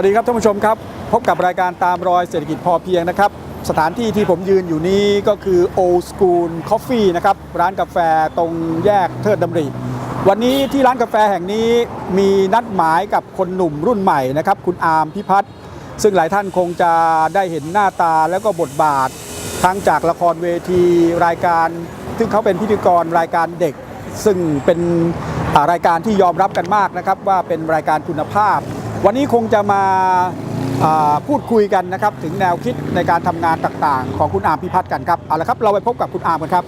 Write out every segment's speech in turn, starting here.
สวัสดีครับท่านผู้ชมครับ พบกับรายการตามรอยเศรษฐกิจพอเพียงนะครับ สถานที่ที่ผมยืนอยู่นี้ก็คือ Old School Coffee นะครับ ร้านกาแฟตรงแยกเทิดดำริ วันนี้ที่ร้านกาแฟแห่งนี้มีนัดหมายกับคนหนุ่มรุ่นใหม่นะครับ คุณอาร์มพิพัฒน์ซึ่งหลายท่านคงจะได้เห็นหน้าตาแล้วก็บทบาท ทั้งจากละครเวทีรายการ ซึ่งเขาเป็นพิธีกรรายการเด็ก ซึ่งเป็นรายการที่ยอมรับกันมากนะครับว่าเป็นรายการคุณภาพ วันนี้คงจะมาพูดคุยกันนะครับ ถึงแนวคิดในการทำงานต่างๆ ของคุณอาร์มพิพัฒน์กันครับเอาละครับ เราไปพบกับคุณอาร์มกันครับ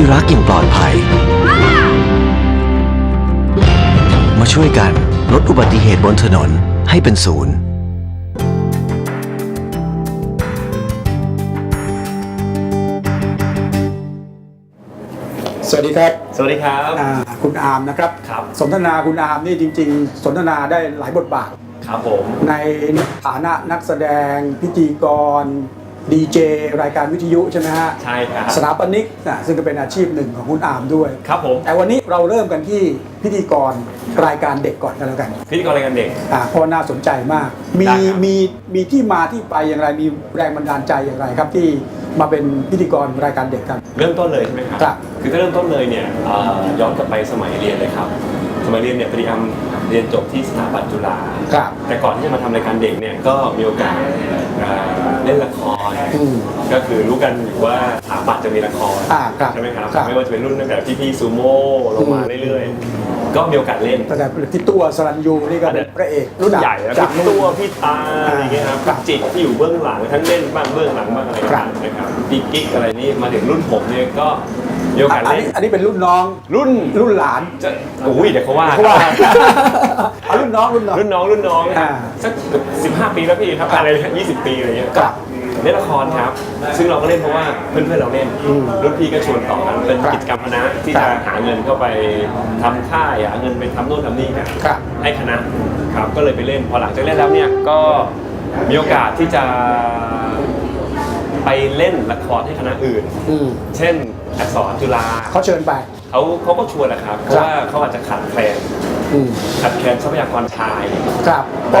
ที่รักอย่างปลอดภัย มาช่วยกันลดอุบัติเหตุบนถนนให้เป็นศูนย์สวัสดีครับสวัสดีครับ อ่าคุณอาร์มนะครับ ครับ สนทนาคุณอาร์มนี่จริง ๆ สนทนาได้หลายบทบาท ครับผม ในฐานะนักแสดงพิธีกร ดีเจรายการวิทยุใช่ไหมฮะใช่ครับสถาปนิกนะซึ่งก็เป็นอาชีพหนึ่งของคุณอาร์มด้วย ครับผมแต่วันนี้เราเริ่มกันที่พิธีกรรายการเด็กก่อนกันแล้วกันพิธีกรรายการเด็ก อ่าเพราะน่าสนใจมาก มีได้ครับ มีมีที่มาที่ไปอย่างไรมีแรงบันดาลใจอย่างไรครับที่มาเป็นพิธีกรรายการเด็กครับ เริ่มต้นเลยใช่ไหมครับ ครับ คือถ้าเริ่มต้นเลยเนี่ยเอ่อย้อนกลับไปสมัยเรียนเลยครับ สมัยเรียนเนี่ยพอดีอมเรียนจบที่สถาบันจุฬาครับ แต่ก่อนที่จะมาทำรายการเด็กเนี่ยก็มีโอกาสเอ่อเล่นละคร อืม ก็คือรู้กันอยู่ว่าสถาปัตย์จะมีละครอ่าครับใช่ไหมครับครับ ไม่ว่าจะเป็นรุ่นตั้งแต่พี่ๆซูโม่ลงมาเรื่อยๆ ก็มีโอกาสเล่น ตั้งแต่พี่ตัวสรัญยูนี่ก็เป็นพระเอกรุ่นใหญ่แล้วจากพี่ตัวพี่ตาอะไรอย่างเงี้ยครับครับจิตที่อยู่เบื้องหลังทั้งเล่นบ้างเบื้องหลังบ้างอะไรครัต่าบงๆนะครับพี่กิ๊กอะไรนี่มาถึงรุ่นผมเนี่ยก็ มีโอกาสอันเล่นี้นอันนี้เป็นรุ่นน้องรุ่นรุ่นหลานจะอุ้ยเดี๋ยวเขาว่า เพราะว่าเอารุ่นน้องรุ่นน้อง รุ่นน้องรุ่นน้องอ่าสักสิบห้าปีแล้วพี่ครับอะไรยี่สิบปีอะไรเงี้ยครับเล่นละครครับ ซึ่งเราก็เล่นเพราะว่าเพื่อนๆเราเล่นอืมรุ่นพี่ก็ชวนต่อกันเป็นครับกิจกรรมคณะที่ครัจะบหาเงินเข้าไปทำค่ายหาเงินไปทำโน่นทำนี่กันครับ ให้คณะครับก็เลยไปเล่นพอหลังจากเล่นแล้วเนี่ยก็มีโอกาสที่จะไป เล่นละครให้คณะอื่น อืม เช่นอักษรจุฬาเขาเชิญไป เขาเขาก็ชวนแหละครับเพราะว่าเขาอาจจะขาดแคลนอืมขาดแคลนทรัพยากรชาย ครับพอ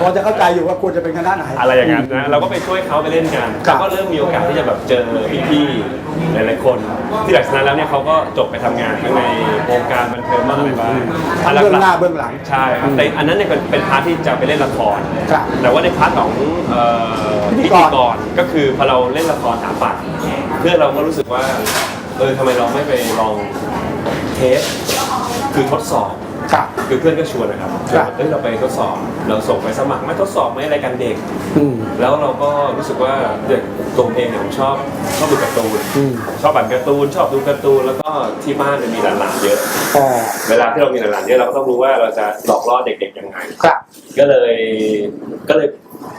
พอจะเข้าใจอยู่ว่าควรจะเป็นคณะไหน อะไรอย่างนั้นนะเราก็ไปช่วยเขาไปเล่นกันครับแล้วก็เริ่มมีโอกาสที่จะแบบเจอพี่ๆหลายๆคน ที่หลังจากนั้นแล้วเนี่ยเขาก็จบไปทำงานทั้งในวงการบันเทิงบ้างอะไรบ้างทั้งเบื้องหน้าเบื้องหลัง ใช่ครับแต่อันนั้นเนี่ยเป็นเป็นพาร์ทที่จะไปเล่นละคร ครับแต่ว่าในพาร์ทของเอ่อพิธีพิกรธีกรก็คือพอเราเล่นละครถาปัดเพื่อนเราก็รู้สึกว่า เออทำไมเราไม่ไปลองเทสคือทดสอบ ครับ คือเพื่อนก็ชวนนะครับครับ เอ้ยเราไปทดสอบ เราส่งไปสมัครไหม่ทดสอบไหมรายการเด็ก อืม แล้วเราก็รู้สึกว่าเด็กตัวผมเองเนี่ยผมชอบชอบดูการ์ตูนอืม ชอบอ่านการ์ตูน ชอบดูการ์ตูนแล้วก็ที่บ้านเนี่ยมีหลานๆเยอะ อ๋อเวลาที่เรามีหลานๆเยอะเราก็ต้องรู้ว่าเราจะหลอกล่อเด็กๆยังไง ครับ ก็เลยก็เลย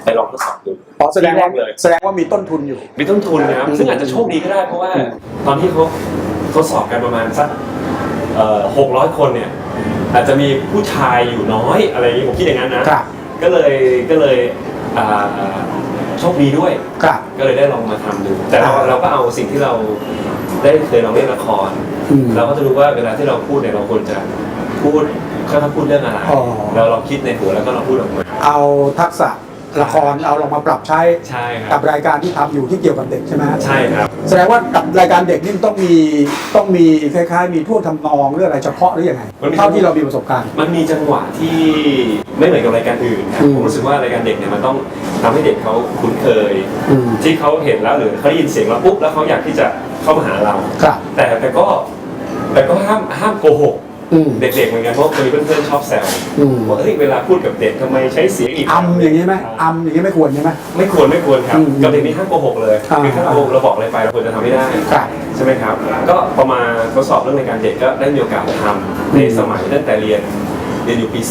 ไปลองทดสอบดูอ๋อแสดงว่าที่รกเลยแสดงว่ามีต้นทุนอยู่ มีต้นทุนนะครับอืมซึ่งอาจจะโชคดีก็ได้เพราะว่าอืมตอนที่เขาทดสอบกันประมาณสักหกร้อยคนเนี่ยอาจจะมีผู้ชายอยู่น้อยอะไรอย่างนี้ผมคิดอย่างนั้นนะครับ ก็เลยก็เลยอ่าโชคดีด้วย ครับ ก็เลยได้ลองมาทำดู แต่เราอ่าเราก็เอาสิ่งที่เราได้เคยลองเล่นละคร อืมเราก็จะรู้ว่าเวลาที่เราพูดเนี่ยเราควรจะพูดค่อยๆพูดเรื่องอะไรอ๋อ เราเราคิดในหัวแล้วก็เราพูดออกมา เอาทักษะ ละครเอาลองมาปรับใช้ใช่ครักับบรายการที่ทำอยู่ที่เกี่ยวกับเด็กใช่ไหมฮะใช่ครับ แสดงว่ากับรายการเด็กนี่ต้องมีต้องมีคล้ายๆ มีท่วงทำนองหรืออะไรเฉพาะหรือยังไงมันมี เท่าที่เรามีประสบการณ์ มันมีจังหวะที่ไม่เหมือนกับรายการอื่นครับอืม ผมรู้สึกว่ารายการเด็กเนี่ยมันต้องทำให้เด็กเขาคุ้นเคย อืมที่เขาเห็นแล้วหรือเขาได้ยินเสียงเราปุ๊บแล้วเขาอยากที่จะเข้ามาหาเรา ครับ แต่แต่ก็แต่ก็ห้ามห้ามโกหก อืม เด็กๆเหมือนกันเพราะเคยเพื่อนๆชอบแซวอืม ว่าเฮ้ยเวลาพูดกับเด็กทำไมใช้เสียงอีกอำอย่างนี้ไหมอำอย่างนี้ไม่ควรใช่ไหม ไม่ควรไม่ควรครับอืมกับเด็กนี่ห้ามโกหกเลยอ่า คือถ้าเราเราบอกอะไรไปเราควรจะทำไม่ได้ ครับ ใช่ไหมครับ ก็พอมาทดสอบเรื่องรายการเด็กก็ได้มีโอกาสทำในสมัยตั้งแต่เรียนเรียนอยู่ปี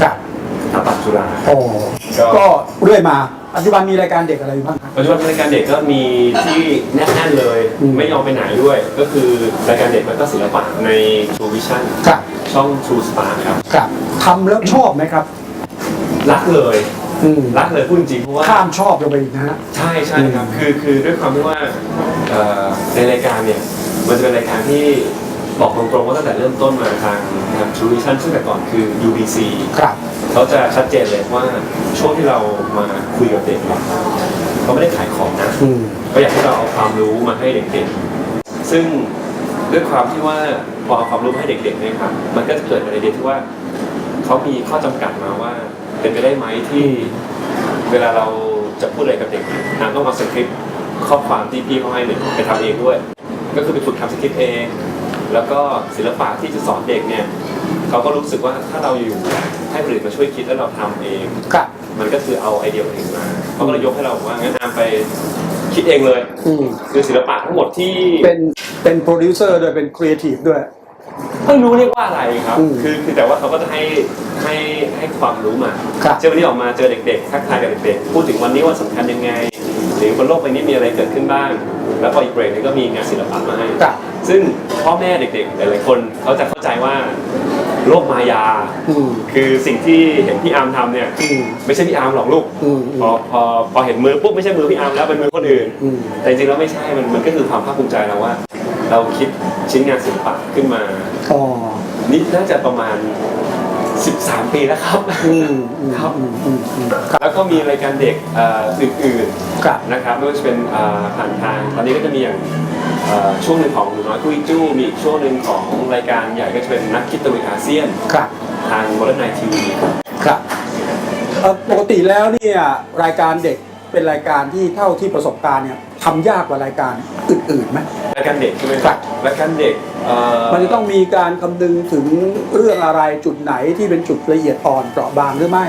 ครับ4ส ถาปัตย์จุฬา โอ้ก็ ก็เรื่อยมาปัจจุบันมีรายการเด็กอะไรอยู่บ้างครับ ปัจจุบันรายการเด็กก็มีที่แน่นๆเลย อืม ไม่ยอมไปไหนด้วย ก็คือรายการเด็กแล้วก็ศิลปะใน True Vision ครับช่อง True Star ครับ ครับทำแล้วชอบไหมครับ รักเลย อืมรักเลยพูดจริงๆเพราะว่า ข้ามชอบลงไปอีกนะฮะ ใช่ใช่ครับคือคือด้วยความที่ว่าเอ่อในรายการเนี่ยมันจะเป็นรายการที่ บอกตรงๆว่าตั้งแต่เริ่มต้นมาทางทาง True Vision ซึ่งแต่ก่อนคือ UBC ครับ เขาจะชัดเจนเลยว่าช่วงที่เรามาคุยกับเด็กเนี่ยเขาไม่ได้ขายของนะอืม เขาอยากให้เราเอาความรู้มาให้เด็กๆ ซึ่งด้วยความที่ว่าพอเอาความรู้มาให้เด็กๆเนี่ยครับมันก็จะเกิดในไอเดียที่ว่าเขามีข้อจำกัดมาว่า เป็นไปได้ไหมที่เวลาเราจะพูดอะไรกับเด็กนางต้องมาสคริปต์ข้อความที่พี่เขาให้เนี่ยไปทำเองด้วย ก็คือไปฝึกทำสคริปต์เอง แล้วก็ศิลปะที่จะสอนเด็กเนี่ยเขาก็รู้สึกว่าถ้าเราอยู่ให้คนอื่นมาช่วยคิดแล้วเราทำเอง ครับ มันก็คือเอาไอเดียเองมาเขาก็เลยยกให้เราบอกว่างั้นอามไปคิดเองเลยอืมคือศิลปะทั้งหมดที่เป็นเป็นโปรดิวเซอร์ด้วยเป็นครีเอทีฟด้วยไม่รู้เรียกว่าอะไรครับอืมคือคือแต่ว่าเขาก็จะให้ให้ให้ความรู้มาครับเช่นวันนี้ออกมาเจอเด็กๆทักทายกับเด็กๆพูดถึงวันนี้ว่าสำคัญยังไง หรือบนโลกใบนี้มีอะไรเกิดขึ้นบ้าง แล้วพออีกเบรกหนึงก็มีงานศิลปะมาให้ครับซึ่งพ่อแม่เด็กๆหลายๆคนเขาจะเข้าใจว่าโลกมายา อืม คือสิ่งที่เห็นพี่อาร์มทำเนี่ยอืมไม่ใช่พี่อาร์มหรอกลูกอืมพอพอพอเห็นมือปุ๊บไม่ใช่มือพี่อาร์มแล้วเป็นมือคนอื่น อืม แต่จริงๆแล้วไม่ใช่มันมันก็คือความภาคภูมิใจเราว่า เราคิดชิ้นงานศิลปะขึ้นมา อ๋อ นี่น่าจะประมาณ 13 ปีแล้วครับ อืมอืมครับ อืมอืมอืมแล้วก็มีรายการเด็กเอ่ออื่นครับ ๆนะครับไม่ว่าจะเป็นเอ่อผ่านทางตอนนี้ก็จะมีอย่างเอ่อช่วงหนึ่งของหนูน้อยคุยจู้มีอีกช่วงหนึ่งของรายการใหญ่ก็จะเป็นนักคิดตะลุยอาเซียน ครับ ทางบริษัททีวีครับเอ่อปกติแล้วเนี่ยรายการเด็กเป็นรายการที่เท่าที่ประสบการณ์เนี่ย ทำยากกว่ารายการอื่นๆไหมรายการเด็กใช่ไหมครับรายการเด็กเอ่อมันจะต้องมีการคำนึงถึงเรื่องอะไรจุดไหนที่เป็นจุดละเอียดอ่อนเปราะบางหรือไม่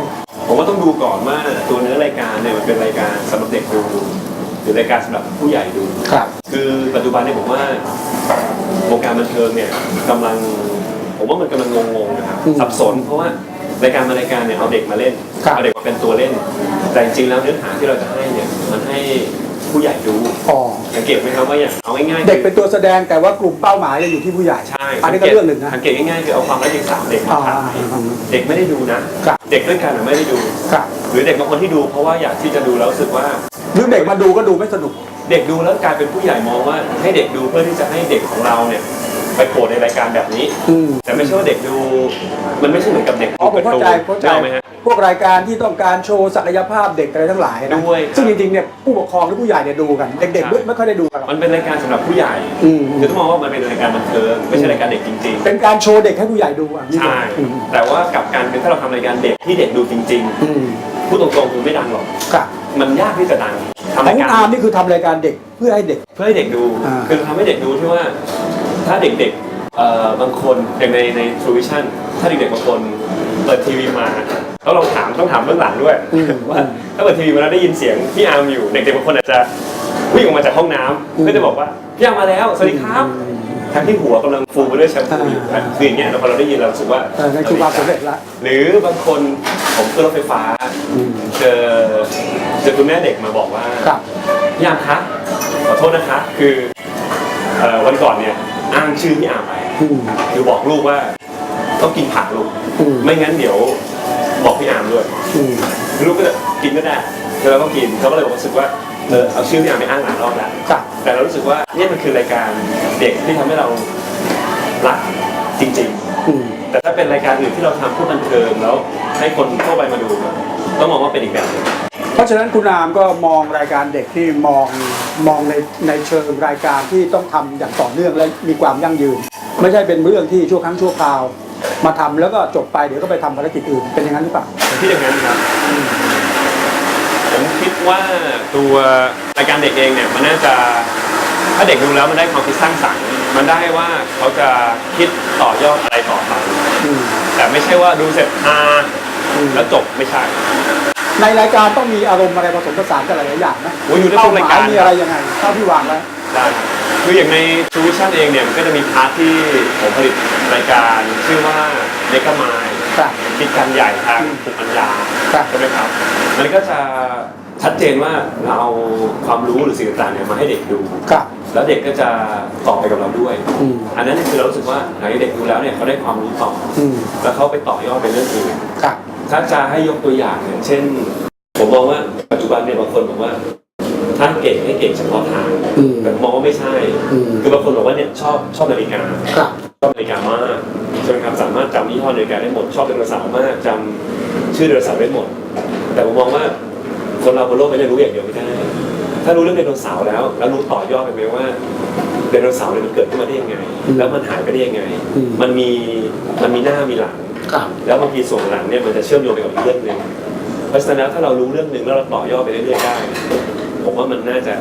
ผมว่าต้องดูก่อนว่าตัวเนื้อรายการเนี่ยมันเป็นรายการสำหรับเด็กดูหรือรายการสำหรับผู้ใหญ่ดู ครับ คือปัจจุบันเนี่ยผมว่าวงการบันเทิงเนี่ยกำลังผมว่ามันกำลังงงๆนะครับอืมสับสน เพราะว่ารายการมารายการเนี่ยเอาเด็กมาเล่นครับ เอาเด็กมาเป็นตัวเล่น แต่จริงๆแล้วเนื้อหาที่เราจะให้เนี่ยมันให้ ผู้ใหญ่ดูอ๋อสังเกตไหมครับว่าอย่างเอาง่ายๆเด็กเป็นตัวแสดงแต่ว่ากลุ่มเป้าหมายจะอยู่ที่ผู้ใหญ่ใช่อันนี้ก็เรื่องหนึ่งนะสังเกตง่ายๆคือเอาความรักเด็กสามเด็กมาอ่าถ่ายเด็กไม่ได้ดูนะครับเด็กด้วยกันน่ะไม่ได้ดูครับหรือเด็กบางคนที่ดูเพราะว่าอยากที่จะดูแล้วรู้สึกว่าหรือเด็กมาดูก็ดูไม่สนุก เด็กดูแล้วกลายเป็นผู้ใหญ่มองว่าให้เด็กดูเพื่อที่จะให้เด็กของเราเนี่ยไปโผล่ในรายการแบบนี้อืมแต่ไม่ใช่ว่าเด็กดู มันไม่ใช่เหมือนกับเด็กอ๋อผมเข้าใจเข้าใจได้ไหมฮะ พวกรายการที่ต้องการโชว์ศักยภาพเด็กอะไรทั้งหลายนะด้วยครับ ซึ่งจริงๆเนี่ยผู้ปกครองหรือผู้ใหญ่เนี่ยดูกัน เด็กๆไม่ไม่ค่อยได้ดูกันหรอก มันเป็นรายการสำหรับผู้ใหญ่อืม คือต้องมองว่ามันเป็นรายการบันเทิงไม่ใช่รายการเด็กจริง เป็นการโชว์เด็กให้ผู้ใหญ่ดูอะๆ ใช่ อืมแต่ว่ากลับกันคือถ้าเราทำรายการเด็กที่เด็กดูจริงอืมๆพูดตรงๆคือไม่ดังหรอก ครับมันยากที่จะดังของทำรายคุณการอาร์มนี่คือทำรายการเด็กเพื่อให้เด็ก เพื่อให้เด็กดู อ่า คือทำให้เด็กดูที่ว่า ถ้าเด็กๆเอ่อบางคนอย่างในใน True Vision ถ้าเด็กๆบางคนเปิดทีวีมา แล้วลองถามต้องถามเบื้องหลังด้วยอืมว่าถ้าเปิดทีวีมาแล้วได้ยินเสียงพี่อาร์มอยู่เด็กๆบางคนอาจจะวิ่งออกมาจากห้องน้ำอืมเพื่อจะบอกว่าพี่อาร์มมาแล้วสวัสดีครับทั้งที่หัวกำลังฟูไปด้วยแชมพูอยู่อ่าคืออย่างเงี้ยพอเราได้ยินเรารู้สึกว่าเออนั่นคือความสำเร็จละหรือบางคนผมขึ้นรถไฟฟ้าอืมเจอเจอคุณแม่เด็กมาบอกว่าครับพี่อาร์มคะขอโทษนะคะคือเอ่อวันก่อนเนี่ยอ้างชื่อพี่อาร์มไปอืมคือบอกลูกว่าต้องกินผักลูกอืมไม่งั้นเดี๋ยว บอกพี่อาร์มด้วยอืมลูกก็จะกินก็ได้แล้วเราก็กินเขาก็เลยบอกรู้สึกว่าเออเอาชื่อพี่อาร์มไปอ้างหลายรอบแล้วครับ แต่เรารู้สึกว่าเนี่ยมันคือรายการเด็กที่ทำให้เรารักจริง อืม ๆ แต่ถ้าเป็นรายการอื่นที่เราทำเพื่อบันเทิงแล้วให้คนทั่วไปมาดูต้องมองว่าเป็นอีกแบบหนึงเพราะฉะนั้นคุณอามก็มองรายการเด็กที่มองมองในในเชิงรายการที่ต้องทำอย่างต่อเนื่องและมีความยั่งยืน ไม่ใช่เป็นเรื่องที่ชั่วครั้งชั่วคราว มาทำแล้วก็จบไปเดี๋ยวก็ไปทำภารกิจอื่นเป็นอย่างนั้นหรือเปล่าผมคิดอย่างนั้นครับผมคิดว่าตัวรายการเด็กเองเนี่ยมันน่าจะถ้าเด็กดูแล้วมันได้ความคิดสร้างสรรค์ มันได้ว่าเขาจะคิดต่อยอดอะไรต่อไปอืมแต่ไม่ใช่ว่าดูเสร็จอาอืมแล้วจบไม่ใช่ ในรายการต้องมีอารมณ์อะไรผสมผสานกันหลายๆอย่างนะโอ้ยอยู่ในทุกรายการเป้หมมีอะไรยังไงเท่าที่วางไว้ได้ ครับคืออย่างในทูวิชั่นเองเนี่ยมันก็จะมีพาร์ทที่ผมผลิตรายการชื่อว่าเ e ก a มายครับคิดการใหญ่ทางอืมภูมิปัญญาครับ ใช่ไหมครับมันก็จะชัดเจนว่าเราเอาความรู้หรือสิ่งต่างๆเนี่ยมาให้เด็กดู ครับ แล้วเด็กก็จะต่อไปกับเราด้วย อืม อันนั้นคือเรารู้สึกว่าไหนเด็กดูแล้วเนี่ยเขาได้ความรู้ต่อ อืมแล้วเขาไปต่อยอดเป็นเรื่องอื่น ครับ ถ้าจะให้ยกตัวอย่างอย่างเช่น ผมมองว่าปัจจุบันเนี่ยบางคนบอกว่า ถ้าเก่งให้เก่งเฉพาะทางอืมแต่ผมมองว่าไม่ใช่ อืม คือบางคนบอกว่าเนี่ยชอบชอบนาฬิกา ครับ ชอบนาฬิกามากใช่ไหมครับสามารถจำยี่ห้อนาฬิกาได้หมด ชอบไดโนเสาร์มากจำชื่อไดโนเสาร์ได้หมด แต่ผมมองว่าคนเราบนโลกไม่ได้รู้อย่างเดียวไม่ได้ ถ้ารู้เรื่องไดโนเสาร์แล้ว แล้วรู้ต่อยอดไปไหมว่าไดโนเสาร์เนี่ยมันเกิดขึ้นมาได้ยังไง อืมแล้วมันหายไปได้ยังไง อืม มันมีมันมีหน้ามีหลัง ครับ แล้วบางทีส่วนหลังเนี่ยมันจะเชื่อมโยงไปกับอีกเรื่องหนึ่งเพราะฉะนั้นแล้วถ้าเรารู้เรื่องหนึ่งแล้วเราต่อยอดไปเรื่อยๆได้ ผมว่ามันน่าจะ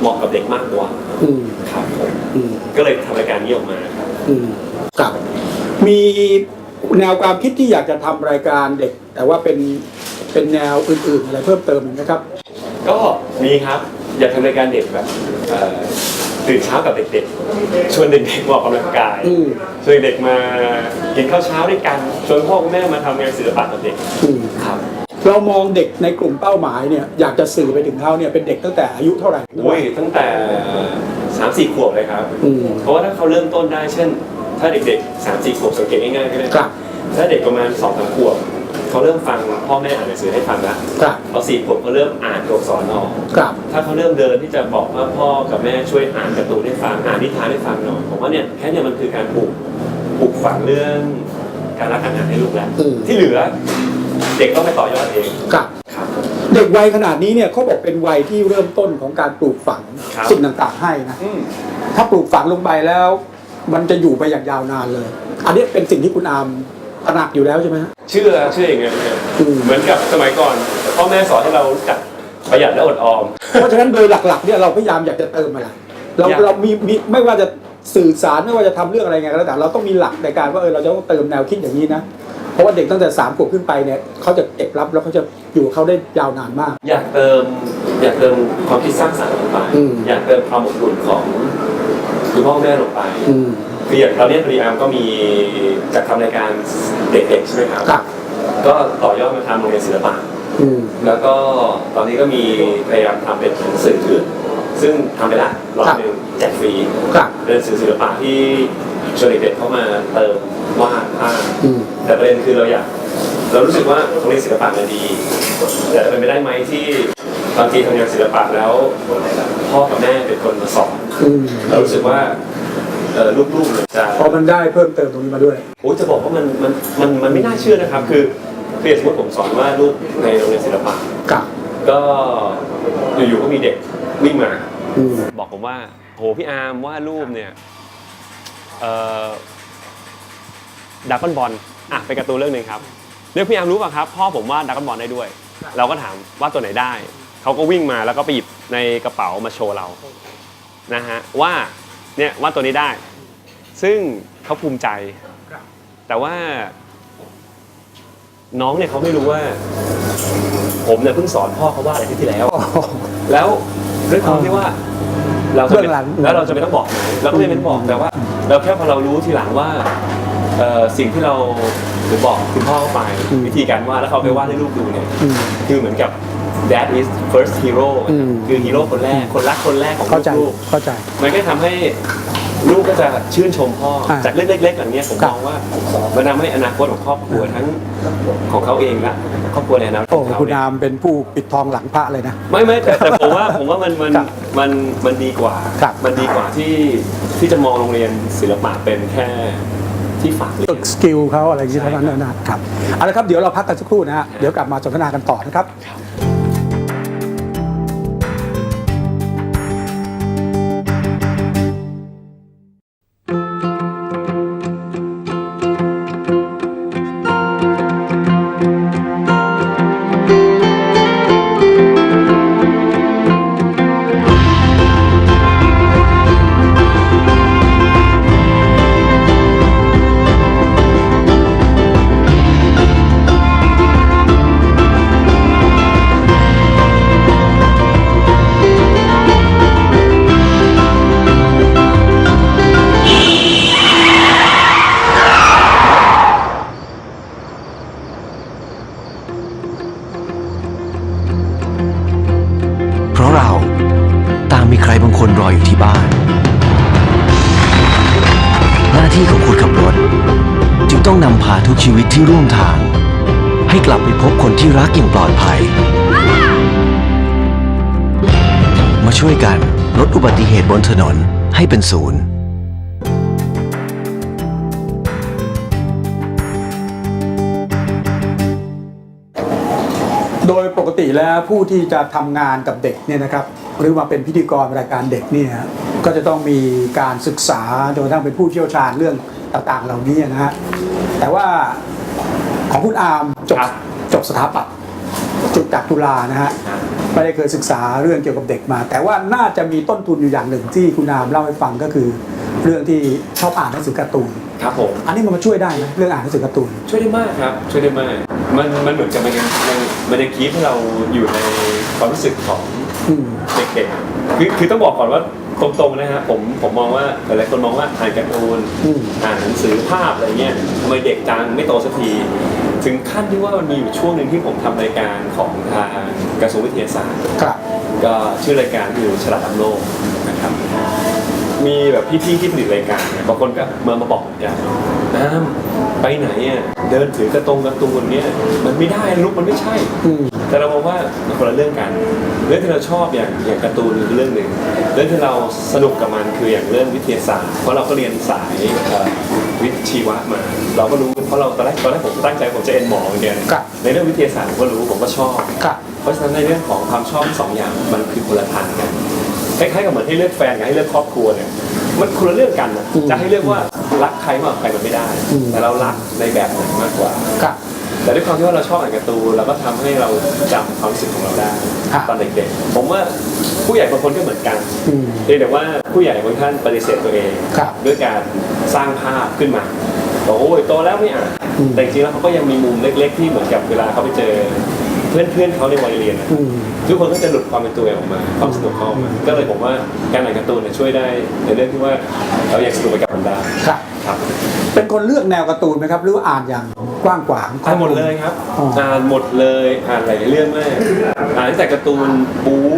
เหมาะกับเด็กมากกว่าอืมครับผมอืมก็เลยทำรายการนี้ออกมาครับอืมครับ มีแนวความคิดที่อยากจะทำรายการเด็ก แต่ว่าเป็นเป็นแนวอื่นๆอะไรเพิ่มเติมอีกไหมครับ ก็มีครับอยากทำรายการเด็กแบบเอ่อตื่นเช้ากับเด็กๆชวนเด็กๆมาออกกำลังกายอืม ชวนเด็กมากินข้าวเช้าด้วยกันชวนพ่อคุณแม่มาทำงานศิลปะกับเด็ก อืม ครับ เรามองเด็กในกลุ่มเป้าหมายเนี่ยอยากจะสื่อไปถึงเขาเนี่ยเป็นเด็กตั้งแต่อายุเท่าไหร่โอ้ยตั้งแต่สามสี่ขวบเลยครับ อืม เพราะว่าถ้าเขาเริ่มต้นได้เช่น ถ้าเด็กๆสามสี่ขวบสังเกตง่ายๆก็ได้ครับ ถ้าเด็กประมาณสองสามขวบเขาเริ่มฟังพ่อแม่อ่านหนังสือให้ฟังแล้วครับพอสี่ขวบเขาเริ่มอ่านตัวอักษรออกครับถ้าเขาเริ่มเดินที่จะบอกว่าพ่อกับแม่ช่วยอ่านการ์ตูนให้ฟังอ่านนิทานให้ฟังหน่อยผมว่าเนี่ยแค่เนี่ยมันคือการปลูกปลูกฝังเรื่องการรักการงานให้ลูกแล้วอืม ที่เหลือ เด็กต้องไปต่อยอดเองครับครับ เด็กวัยขนาดนี้เนี่ยเขาบอกเป็นวัยที่เริ่มต้นของการปลูกฝังครับ สิ่งต่างๆให้นะอืม ถ้าปลูกฝังลงไปแล้ว มันจะอยู่ไปอย่างยาวนานเลย อันนี้เป็นสิ่งที่คุณอามตระหนักอยู่แล้วใช่ไหมฮะ เชื่อเชื่ออย่างเงี้ยเนี่ยอืม เหมือนกับสมัยก่อนพ่อแม่สอนให้เรารู้จักประหยัดและอดออม เพราะฉะนั้นโดยหลักๆเนี่ยเราพยายามอยากจะเติมอะไรเราอยาก เรามีมีไม่ว่าจะสื่อสารไม่ว่าจะทำเรื่องอะไรไงก็แล้วแต่เราต้องมีหลักในการว่าเออเราจะต้องเติมแนวคิดอย่างนี้นะ เพราะว่าเด็กตั้งแต่สามขวบขึ้นไปเนี่ยเขาจะเก็บรับแล้วเขาจะอยู่กับเขาได้ยาวนานมาก อยากเติมอยากเติมความคิดสร้างสรรค์ลงไปอืม อยากเติมความอบอุ่นของคุณพ่อแม่ลงไปอืมคืออย่างตอนนี้พรีอาร์มก็มีจากทำรายการเด็กๆใช่ไหมครับครับก็ต่อยอดมาทำโรงเรียนศิลปะ อืม แล้วก็ตอนนี้ก็มีพยายามทำเป็นหนังสือซึ่งทำไปละรอบหนึ่งแจกฟรีครับ เป็นหนังสือศิลปะที่ ชวนเด็กๆเข้ามาเติมวาดภาพอืม แต่ประเด็นคือเราอยาก เรารู้สึกว่าโรงเรียนศิลปะมันดี แต่เป็นไปได้ไหมที่บางทีทำงานศิลปะแล้วพ่อกับแม่เป็นคนมาสอนอืมเรารู้สึกว่าเอ่อลูกๆเนี่ยจะ พอมันได้เพิ่มเติมตรงนี้มาด้วย โอ้จะบอกว่ามันมันมันมันไม่น่าเชื่อนะครับ คือคืออย่างสมมติผมสอนว่าลูกในโรงเรียนศิลปะกับ ก็อยู่ๆก็มีเด็กวิ่งมา อืม บอกผมว่าโหพี่อาร์มวาดรูปเนี่ยเอ่อ ดากอนบอลอะเป็นการ์ตูนเรื่องหนึ่งครับเรื่องพี่อาร์มรู้ป่ะครับพ่อผมวาดดากอนบอลได้ด้วย เราก็ถามว่าตัวไหนได้ เขาก็วิ่งมาแล้วก็ไปหยิบในกระเป๋ามาโชว์เรานะฮะว่าเนี่ยวาดตัวนี้ได้ ซึ่งเขาภูมิใจ แต่ว่า น้องเนี่ยเขาไม่รู้ว่า ผมเนี่ยเพิ่งสอนพ่อเขาวาดอะไรที่ที่แล้ว แล้วด้วยความที่ว่า เราจะเบื้ไม่องหลังแล้วเราจะไม่ต้องบอกเราก็ไม่เป็นบอกแต่ว่า เราแค่พอเรารู้ทีหลังว่าเอ่อสิ่งที่เราหรือบอกคุณพ่อเขาไปอืมวิธีการวาดแล้วเขาไปวาดให้ลูกดูเนี่ยอืมคือเหมือนกับ dad is first hero อืม คือฮีโร่คนแรกคนรักคนแรกของเข้าใจลูกเข้าใจๆมันก็ทำให้ ลูกก็จะชื่นชมพ่ออาจากเรื่องเล็กๆอย่างเนี้ยผมครับมองว่ามันทำให้อนาคตของครอบครัวทั้งของเขาเองและครอบครัวในอนาคตโอ้ของเขาคุณเนี่ยอามเป็นผู้ปิดทองหลังพระเลยนะ ไม่ไม่แต่แต่ผมว่าผมว่ามันมันครับมันมันดีกว่า ครับ มันดีกว่าที่ที่จะมองโรงเรียนศิลปะเป็นแค่ที่ฝากเรียฝึน กสกิลเขาอะไรอย่างนี้เท่านั้นนะครับเอาละครับ เดี๋ยวเราพักกันสักครู่นะฮะเดี๋ยวกลับมาสนทนากันต่อนะครับ เป็นศูนย์โดยปกติแล้วผู้ที่จะทำงานกับเด็กเนี่ยนะครับหรือมาเป็นพิธีกรรายการเด็กเนี่ยก็จะต้องมีการศึกษาจนกระทั่งเป็นผู้เชี่ยวชาญเรื่องต่างๆ เหล่านี้นะฮะแต่ว่าของคุณอาร์มจบครับจบสถาปัตย์จุดจากตุลานะฮะครับ ไม่ได้เคยศึกษาเรื่องเกี่ยวกับเด็กมา แต่ว่าน่าจะมีต้นทุนอยู่อย่างหนึ่งที่คุณอาร์มเล่าให้ฟังก็คือ เรื่องที่ชอบอ่านหนังสือการ์ตูน ครับผม อันนี้มันมาช่วยได้ไหมเรื่องอ่านหนังสือการ์ตูน ช่วยได้มากครับ ช่วยได้มาก มันมันเหมือนกับมันยังมันมันยังคีบให้เราอยู่ในความรู้สึกของอืมเด็กๆ คือคือต้องบอกก่อนว่าตรงๆนะฮะผมผมมองว่าหลายๆคนมองว่าอ่านการ์ตูน อืม อ่านหนังสือภาพอะไรเงี้ยทำไมเด็กจังไม่โตสักที ถึงขั้นที่ว่ามันมีอยู่ช่วงหนึ่งที่ผมทำรายการของทางกระทรวงวิทยาศาสตร์ ครับ ก็ชื่อรายการคือฉลาดทำโลกนะครับ มีแบบพี่ๆที่ผลิตรายการเนี่ยบางคนก็มามาบอกเหมือนกันน้ำไปไหนอะเดินถือกระตรงการ์ตูนเนี่ยมันไม่ได้ลุกมันไม่ใช่อืมแต่เรามองว่ามันคนละเรื่องกัน เรื่องที่เราชอบอย่างอย่างการ์ตูนคือเรื่องหนึ่งเรื่องที่เราสนุกกับมันคืออย่างเรื่องวิทยาศาสตร์ เพราะเราก็เรียนสายเอ่อวิทย์ชีวะมา เราก็รู้เพราะเราตอนแรกตอนแรกผมตั้งใจผมจะเอ็นหมอเหมือนกันครับ ในเรื่องวิทยาศาสตร์ผมก็รู้ผมก็ชอบครับเพราะฉะนั้นในเรื่องของความชอบทั้งสองอย่างมันคือคนละทางกัน คล้ายๆกับเหมือนให้เลือกแฟนกับให้เลือกครอบครัวเนี่ยมันคนละเรื่องกันนะอืมจะให้เลือกว่ารักใครมากกว่าใครมันไม่ได้อืมแต่เรารักในแบบไหนมากกว่า ครับ แต่ด้วยความที่ว่าเราชอบอ่านการ์ตูนเราก็ทำให้เราจำความรู้สึกของเราได้ครับ ตอนเด็กๆผมว่าผู้ใหญ่บางคนก็เหมือนกันอืม เพียงแต่ว่าผู้ใหญ่บางท่านปฏิเสธตัวเอง ครับ ด้วยการสร้างภาพขึ้นมาบอกโอ้ยโตแล้วไม่อ่านอืมแต่จริงๆแล้วเขาก็ยังมีมุมเล็ก ๆ ที่เหมือนกับเวลาเขาไปเจอ เพื่อนๆเขาในวัยเรียนอะอืมทุกคนก็จะหลุดความเป็นตัวเองออกมาความสนุกเขาออกมาก็เลยผมว่าการอ่านการ์ตูนเนี่ยช่วยได้ในเรื่องที่ว่าเราอยากสนุกไปกับมันได้ครับ ครับเป็นคนเลือกแนวการ์ตูนไหมครับ หรือว่าอ่านอย่างกว้างขวาง อ่านหมดเลยครับอ๋ออ่ อ่านหมดเลยอ่านหลายเรื่องมากอ่านตั้งแต่การ์ตูนบู๊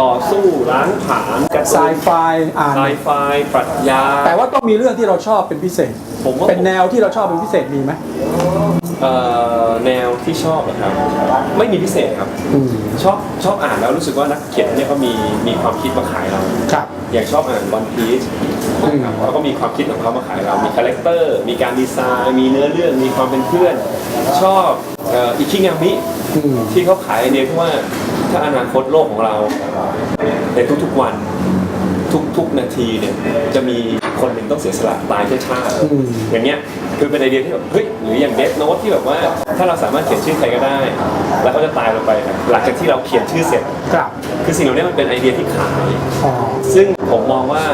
ต่อสู้ล้างผลาญการ์ไซตูนไฟอ่าน ไซไฟปรัชญา แต่ว่าต้องมีเรื่องที่เราชอบเป็นพิเศษ ผมว่าเป็นแนวที่เราชอบเป็นพิเศษมีไหมเอ่อแนวที่ชอบเหรอครับ ไม่มีพิเศษครับอืม ชอบชอบอ่านแล้วรู้สึกว่านักเขียนเนี่ยเขามีมีความคิดมาขายเราครับ อย่างชอบอ่านวันพีชอืม เขาก็มีความคิดของเขามาขายเรา มีคาแรคเตอร์ มีการดีไซน์ มีเนื้อเรื่อง มีความเป็นเพื่อน ชอบเอ่ออิคิงามิ อืม ที่เขาขายไอเดียที่ว่าถ้าอนาคตโลกของเราในทุกๆวัน ทุกๆนาทีเนี่ยจะมีคนหนึ่งต้องเสียสละตายเพื่อชาติอืมอย่างเงี้ยคือเป็นไอเดียที่แบบเฮ้ยหรืออย่างเดฟโน e ที่แบบว่า ถ้าเราสามารถเขียนชื่อใครก็ได้ แล้วเขาจะตายลงไปครับหลังจากที่เราเขียนชื่อเสร็จครับคือสิ่งเหล่านี้มันเป็นไอเดียที่ขายอ๋อซึ่งผมมองว่า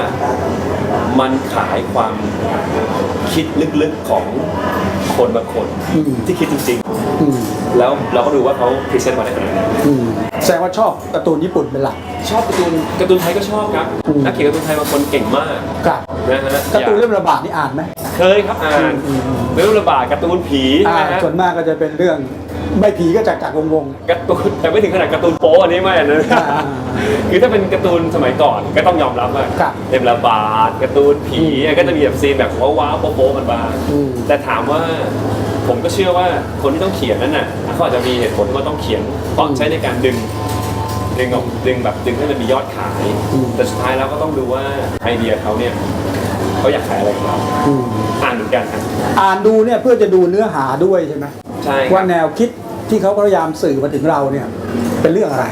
มันขายความคิดลึกๆของคนบางคนอืมที่คิดจริง อืมๆแล้วเราก็ดูว่าเขาพรีเซนต์มาได้ขนาดไหนอืมแสดงว่าชอบการ์ตูนญี่ปุ่นเป็นหลัก ชอบการ์ตูนการ์ตูนไทยก็ชอบครับอืม นักเขียนการ์ตูนไทยบางคนเก่งมากครับนะฮะการ์ตูนอย่เรื่องระบาดนี่อ่านไหม เคยครับอ่านอืมอืม เรื่องระบาดการ์ตูนผีอ่านะฮะส่วนมากก็จะเป็นเรื่อง ไม่ผีก็จากจากวงวง การ์ตูนแต่ไม่ถึงขนาดการ์ตูนโป๊อันนี้ไม่อันนั้นอ่าคือถ้าเป็นการ์ตูนสมัยก่อนก็ต้องยอมรับว่าครับเต็มระบาดการ์ตูนผีก็จะมีแบบซีนแบบว้าวๆโป๊ะๆมันบ้างอืม แต่ถามว่าผมก็เชื่อว่าคนที่ต้องเขียนนั่นน่ะเขาอาจจะมีเหตุผลที่ว่าต้องเขียนเพราะใช้ในการดึง ดึงออกดึงแบบดึงให้มันมียอดขาย อืม แต่สุดท้ายแล้วก็ต้องดูว่าไอเดียเขาเนี่ยเขาอยากขายอะไรกับเราอืมอ่านเหมือนกันครับ อ่านดูเนี่ยเพื่อจะดูเนื้อหาด้วยใช่ไหม ใช่คว่ารับแนวคิดที่เขาพยายามสื่อมาถึงเราเนี่ยเป็นเรื่องอะไร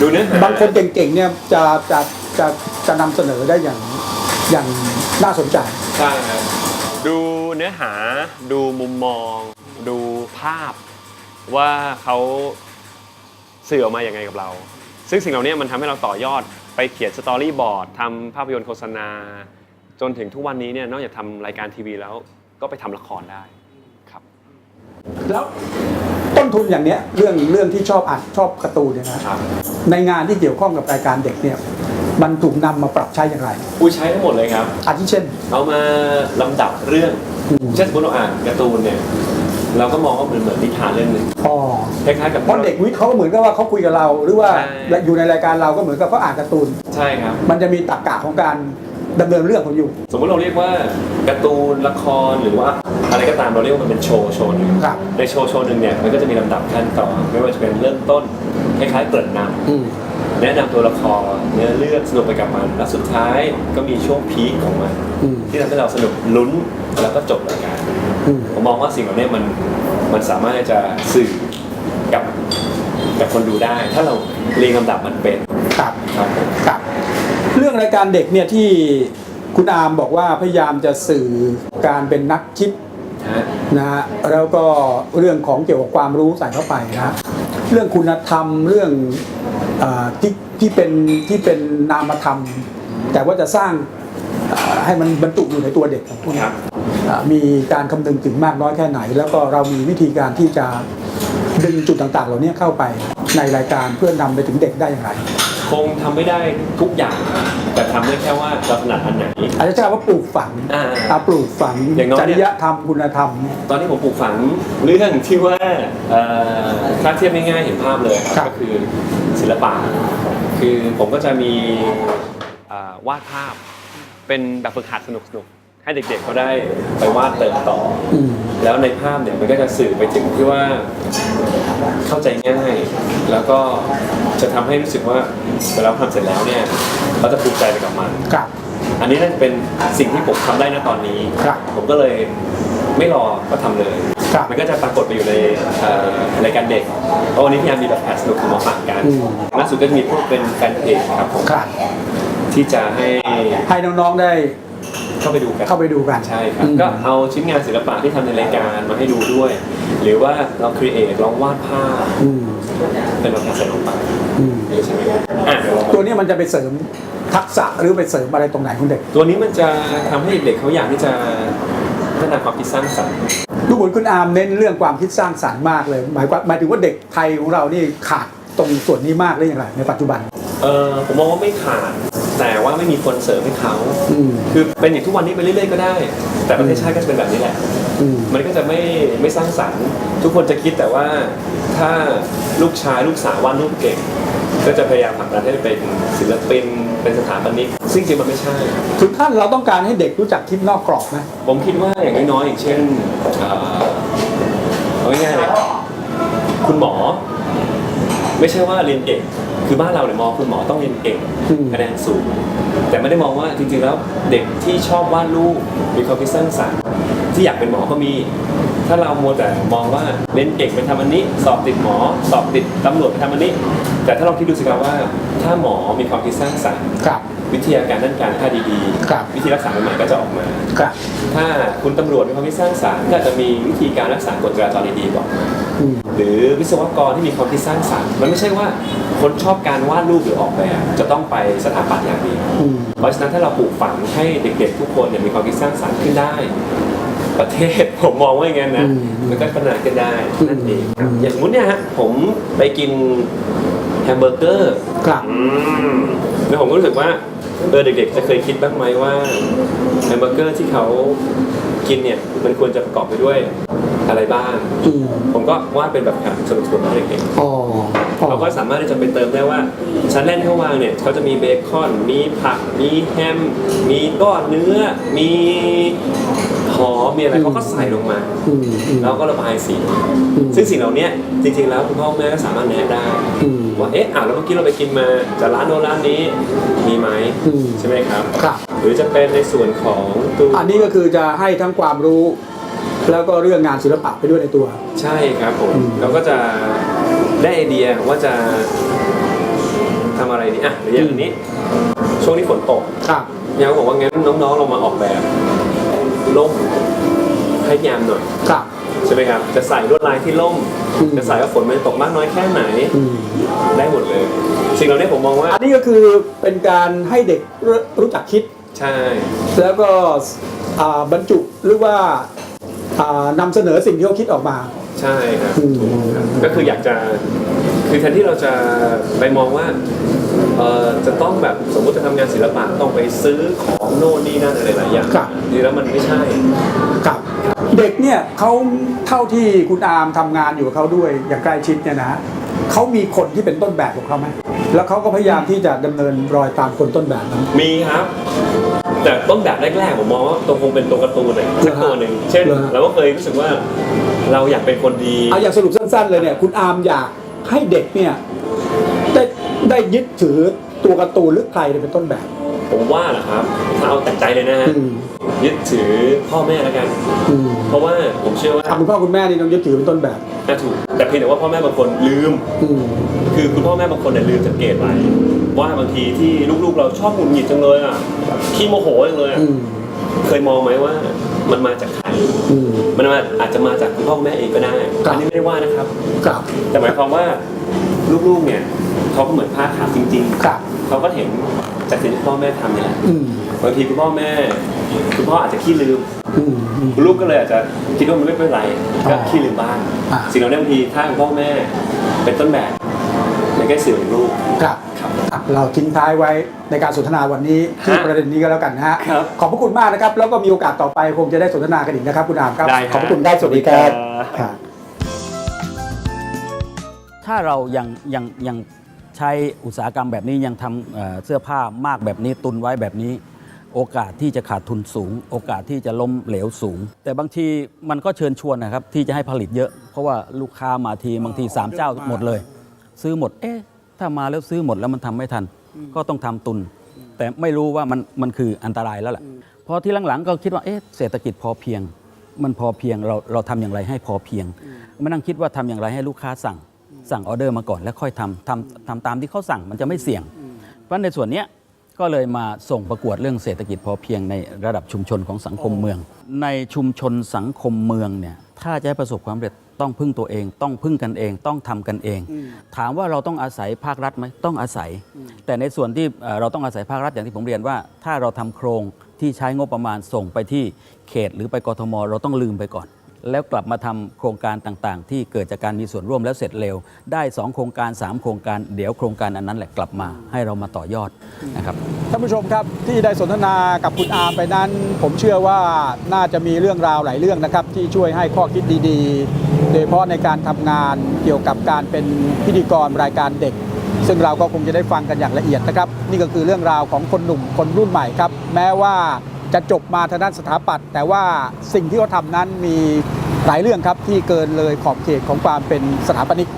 ดูเนื้อหาบางคนเก่งๆเนี่ยจะจะจะจะนำเสนอได้อย่างอย่างน่าสนใจ ใช่ครับดูเนื้อหาดูมุมมอง ดูภาพว่าเขาสื่อออกมาอย่างไงกับเรา ซึ่งสิ่งเหล่านี้มันทำให้เราต่อยอดไปเขียนสตอรี่บอร์ดทำภาพยนตร์โฆษณา จนถึงทุกวันนี้เนี่ยนอกจากทำรายการทีวีแล้วก็ไปทำละครได้ครับ แล้วต้นทุนอย่างเนี้ยเรื่องเรื่องที่ชอบอ่านชอบการ์ตูนเนี่ยนะครับในงานที่เกี่ยวข้องกับรายการเด็กเนี่ยมันถูกนำมาปรับใช้อย่างไรผู้ใช้ทั้งหมดเลยครับ อาทิเช่น เอามาลำดับเรื่องอืม เช่นสมมติเราอ่านการ์ตูนเนี่ย เราก็มองว่ามันเหมือนนิทานเรื่องหนึ่งอ๋อคล้ายๆกับ เพราะเด็กวิทย์เขาก็เหมือนกับว่าเขาคุยกับเรา หรือว่าใช่ อยู่ในรายการเราก็เหมือนกับเขาอ่านการ์ตูน ใช่ครับ มันจะมีตรรกะของการ ดำเนินเรื่องของอยู่ สมมติเราเรียกว่าการ์ตูนละครหรือว่าอะไรก็ตามเราเรียกว่ามันเป็นโชว์โชว์หนึ่งครับ ในโชว์โชว์หนึ่งเนี่ยมันก็จะมีลำดับขั้นตอนไม่ว่าจะเป็นเริ่มต้นคล้ายๆเกริ่นนอืมำแนะนำตัวละครเนื้อเรื่องสนุกไปกับมันแล้วสุดท้ายก็มีช่วงพีคของมันอืม ที่ทำให้เราสนุกลุ้นแล้วก็จบรายการ อืม ผมมองว่าสิ่งเหล่านี้มันมันสามารถจะสื่อกับกับคนดูได้ ถ้าเราเรียงลำดับมันเป็นครับ ครับผม ครับ เรื่องรายการเด็กเนี่ยที่คุณอามบอกว่าพยายามจะสื่อการเป็นนักคิดนะฮะนะฮะแล้วก็เรื่องของเกี่ยวกับความรู้ใส่เข้าไปนะฮะเรื่องคุณธรรมเรื่องอาที่ที่เป็นที่เป็นนามธรรม แต่ว่าจะสร้างอ่าให้มันบรรจุอยู่ในตัวเด็กของพวกคนี้รับอ่ามีการคำนึงถึงมากน้อยแค่ไหน แล้วก็เรามีวิธีการที่จะดึงจุดต่างๆ เหล่านี้เข้าไปในรายการเพื่อนำไปถึงเด็กได้อย่างไร คงทำไม่ได้ทุกอย่างครับแต่ทำได้แค่ว่าเราถนัดอันไหน อาจจะใช้คำว่าปลูกฝังอ่าอ่าปลูกฝังอย่างน้อยจเนี่ย ริยธรรมคุณธรรม ตอนนี้ผมปลูกฝังเรื่องที่ว่าเอ่อถ้าเทียบง่ายๆเห็นภาพเลยครับก็คือศิลปะ คือผมก็จะมีอ่าวาดภาพเป็นแบบฝึกหัดสนุกๆ ให้เด็กๆเขาได้ไปวาดเติมต่ออม แล้วในภาพเนี่ยมันก็จะสื่อไปถึงที่ว่าเข้าใจง่าย แล้วก็จะทำให้รู้สึกว่าเวลาทำเสร็จแล้วเนี่ยเราจะภูมิใจไปกับมันครับอันนี้น่าจะเป็นสิ่งที่ผมทำได้ณตอนนี้ครับผมก็เลยไม่รอก็ทำเลยครับมันก็จะปรากฏไปอยู่ในเอ่อรายการเด็กเพราะวันนี้พยายามมีแบบแพทสนุกมาฝากกันอืมล่าสุดก็จะมีพวกเป็นแฟนเพจครับผมครับที่จะให้ให้น้องๆได้ เข้าไปดูกันเข้าไปดูกัน ใช่ครับอืมก็เอาชิ้นงานศิลปะที่ทำในรายการมาให้ดูด้วย หรือว่าเราครีเอทลองวาดภาพอืมเป็นแบบแพทสนุกไปอืมใช่ไหมครับอะเดี๋ยวเราตัวนี้มันจะไปเสริมทักษะหรือไปเสริมอะไรตรงไหนของเด็ก ตัวนี้มันจะทำให้เด็กเขาอยากที่จะพัฒนาความคิดสร้างสรรค์ดูเหมือนคุณอาร์มเน้นเรื่องความคิดสร้างสรรค์มากเลย หมายความหมายถึงว่าเด็กไทยของเรานี่ขาดตรงส่วนนี้มากเลยอย่างไรในปัจจุบัน เออผมมองว่าไม่ขาด แต่ว่าไม่มีคนเสริมให้เขา อืม คือเป็นอย่างทุกวันนี้ไปเรื่อยๆก็ได้ แต่ประเทศชาติก็จะเป็นแบบนี้แหละ อืม มันก็จะไม่ไม่สร้างสรรค์ ทุกคนจะคิดแต่ว่าถ้าลูกชายลูกสาววาดรูปเก่ง ก็จะพยายามผลักดันให้เป็นศิลปินเป็นสถาปนิกซึ่งจริงมันไม่ใช่ ถึงขั้นเราต้องการให้เด็กรู้จักคิดนอกกรอบไหมผมคิดว่าอย่างน้อยๆอย่างเช่นเอ่อเอาง่ายๆเลยคุณหมอ ไม่ใช่ว่าเรียนเก่ง คือบ้านเราเนี่ยมองคุณหมอต้องเรียนเก่งคะแนนสูง แต่ไม่ได้มองว่าจริงๆแล้วเด็กที่ชอบวาดรูปมีความคิดสร้างสรรค์ที่อยากเป็นหมอก็มี ถ้าเรามัวแต่มองว่าเรียนเก่งไปทำอันนี้ สอบติดหมอ สอบติดตำรวจไปทำอันนี้ แต่ถ้าเราคิดดูสิครับว่า ถ้าหมอมีความคิดสร้างสรรค์ครับ วิทยาการด้านการแพทย์ดีครับๆ วิธีรักษาใหม่ๆก็จะออกมา ครับ ถ้าคุณตำรวจมีความคิดสร้างสรรค์ก็อาจจะมีวิธีการรักษากฎจราจรดีๆบอกมาอืม หรือวิศวกรที่มีความคิดสร้างสรรค์มันไม่ใช่ว่าคนชอบการวาดรูปหรือออกแบบจะต้องไปสถาปัตย์อย่างเดียว อืม เพราะฉะนั้นถ้าเราปลูกฝังให้เด็กๆ ทุกคนเนี่ยมีความคิดสร้างสรรค์ขึ้นได้ ประเทศ ผมมองว่าอย่างนั้นนะอืมมันก็พัฒนาขึ้นได้นั่นเองครับอืม อย่างสมมติเนี่ยฮะผมไปกินแฮมเบอร์เกอร์ครับ อืมแล้วผมก็รู้สึกว่า เออเด็กๆ จะเคยคิดบ้างไหมว่าแฮมเบอร์เกอร์ที่เขากินเนี่ยมันควรจะประกอบไปด้วยอะไรบ้าง อืมผมก็วาดเป็นแบบสนุกๆให้เด็กๆ อ๋ออ๋อเราก็สามารถที่จะไปเติมได้ว่า ชั้นแรกที่เขาวางเนี่ยเขาจะมีเบคอน มีผัก มีแฮม มีก้อนเนื้อ มีหอมมีอะไรเขาก็ใส่ลงมา อืมอืมแล้วก็ระบายสี อืมซึ่งสิ่งเหล่านี้จริงๆแล้วคุณพ่อคุณแม่ก็สามารถแนะได้ อืม ว่าเอ๊ะอะแล้วเมื่อกี้เราไปกินมาจากร้านโน้นร้านนี้มีไหมอืมใช่ไหมครับ ครับ หรือจะเป็นในส่วนของตัวอันนี้ก็คือจะให้ทั้งความรู้ แล้วก็เรื่องงานศิลปะไปด้วยในตัว ใช่ครับผมอืม เราก็จะได้ไอเดียว่าจะทำอะไรดีอะหรืออย่างนี้ ช่วงนี้ฝนตก ครับ ยามบอกว่างั้นน้องๆลงมาออกแบบล่มให้ยามหน่อย ครับใช่ไหมครับ จะใส่ลวดลายที่ล่มอืมจะใส่ว่าฝนมันจะตกมากน้อยแค่ไหนอืมได้หมดเลย สิ่งเหล่านี้ผมมองว่า อันนี้ก็คือเป็นการให้เด็กรู้รู้จักคิด ใช่ แล้วก็อ่าบรรจุหรือว่าอ่านำเสนอสิ่งที่เขาคิดออกมา ใช่ครับอืมถูกครับก็คืออยากจะคือแทนที่เราจะไปมองว่าเอ่อจะต้องแบบสมมติจะทำงานศิลปะต้องไปซื้อของโน่นนี่นั่นอะไรหลายอย่างครับดีแล้วมันไม่ใช่กับ เด็กเนี่ยเขาเท่าที่คุณอามทำงานอยู่กับเขาด้วยอย่างใกล้ชิดเนี่ยนะฮะเขามีคนที่เป็นต้นแบบของเขาไหมแล้วเขาก็พยายามที่จะดำเนินรอยตามคนต้นแบบนั้นมีครับแต่ต้นแบบแรกๆผมมองว่าตัวคงเป็นตัวการ์ตูนเลยสักตัวหนึ่งเช่นเหรอฮะเราก็เคยรู้สึกว่าเราอยากเป็นคนดีเอาอย่างสรุปสั้นๆเลยเนี่ยคุณอาร์มอยากให้เด็กเนี่ยได้ได้ยึดถือตัวการ์ตูนหรือใครเป็นต้นแบบ ผมว่าเหรอครับถ้าเอาแต่ใจเลยนะฮะอืมยึดถือพ่อแม่แล้วกัน อืมเพราะว่าผมเชื่อว่าอะคุณพ่อคุณแม่นี่ต้องยึดถือเป็นต้นแบบน่าถูกแต่เพียงแต่ว่าพ่อแม่บางคนลืม อืม คือคุณพ่อแม่บางคนเนี่ยลืมสังเกตไว้ว่าบางทีที่ลูกๆเราชอบหงุดหงิดจังเลยอะขี้โมโหจังเลยอะอืมเคยมองไหมว่ามันมาจากใครอืม มันมาอาจจะมาจากคุณพ่อคุณแม่เองก็ได้ครับ อันนี้ไม่ได้ว่านะครับ ครับแต่หมายความว่าลูกๆเนี่ยเขาก็เหมือนผ้าขาวจริง ครับ ๆ เขาก็เห็นจากสิ่งที่พ่อแม่ทำนี่แหละอืมบางทีคุณพ่อแม่คุณพ่ออาจจะขี้ลืมอืมอืมคุณลูกก็เลยอาจจะคิดว่ามันไม่เป็นไรก็อ๋อขี้ลืมบ้างอ่าสิ่งเหล่านี้บางทีถ้าคุณพ่อแม่เป็นต้นแบบในการสื่อถึงลูกครับครับอะเราทิ้งท้ายไว้ในการสนทนาวันนี้ที่ฮะประเด็นนี้ก็แล้วกันนะฮะครับขอบพระคุณมากนะครับ แล้วก็มีโอกาสต่อไปคงจะได้สนทนากันอีกนะครับ คุณอาร์มครับได้ฮะขอบพระคุณครับสวัสดีครับสวัสดีครับครับถ้าเรายังยังยัง ใช้อุตสาหกรรมแบบนี้ยังทำเอ่อเสื้อผ้ามากแบบนี้ตุนไว้แบบนี้ โอกาสที่จะขาดทุนสูง โอกาสที่จะล้มเหลวสูง แต่บางทีมันก็เชิญชวนนะครับที่จะให้ผลิตเยอะ เพราะว่าลูกค้ามาทีบางทีสามเจ้าหมดเลย ซื้อหมดเอ๊ะถ้ามาแล้วซื้อหมดแล้วมันทำไม่ทัน ก็ต้องทำตุน แต่ไม่รู้ว่ามันมันคืออันตรายแล้วแหละพอที่หลังๆก็คิดว่าเอ๊ะเศรษฐกิจพอเพียง มันพอเพียงเราเราทำอย่างไรให้พอเพียงมานั่งคิดว่าทำอย่างไรให้ลูกค้าสั่ง สั่งออเดอร์มาก่อนแล้วค่อยทำทำทำตามที่เขาสั่งมันจะไม่เสี่ยง เพราะในส่วนเนี้ยก็เลยมาส่งประกวดเรื่องเศรษฐกิจพอเพียงในระดับชุมชนของสังคมเมือง ในชุมชนสังคมเมืองเนี่ยถ้าจะให้ประสบความสำเร็จต้องพึ่งตัวเอง ต้องพึ่งกันเอง ต้องทำกันเอง ถามว่าเราต้องอาศัยภาครัฐไหมต้องอาศัย แต่ในส่วนที่เอ่อเราต้องอาศัยภาครัฐอย่างที่ผมเรียนว่า ถ้าเราทำโครงที่ใช้งบประมาณส่งไปที่เขตหรือไปกทม เราต้องลืมไปก่อน แล้วกลับมาทำโครงการต่างๆ ที่เกิดจากการมีส่วนร่วมแล้วเสร็จเร็ว ได้ 2 โครงการ 3 โครงการเดี๋ยวโครงการอันนั้นแหละกลับมาให้เรามาต่อยอดนะครับท่านผู้ชมครับที่ได้สนทนากับคุณอาร์มไปนั้น ผมเชื่อว่าน่าจะมีเรื่องราวหลายเรื่องนะครับ ที่ช่วยให้ข้อคิดดีๆ โดยเฉพาะในการทำงานเกี่ยวกับการเป็นพิธีกรรายการเด็กซึ่งเราก็คงจะได้ฟังกันอย่างละเอียดนะครับ นี่ก็คือเรื่องราวของคนหนุ่มคนรุ่นใหม่ครับ แม้ว่า จะจบมาทางด้านสถาปัตย์แต่ว่าสิ่งที่เขาทำนั้นมีหลายเรื่องครับที่เกินเลยขอบเขตของความเป็นสถาปนิก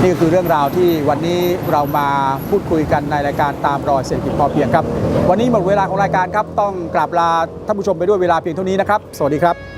นี่ก็คือเรื่องราวที่วันนี้เรามาพูดคุยกันในรายการตามรอยเศรษฐกิจพอเพียงครับ วันนี้หมดเวลาของรายการครับ ต้องกราบลาท่านผู้ชมไปด้วยเวลาเพียงเท่านี้นะครับ สวัสดีครับ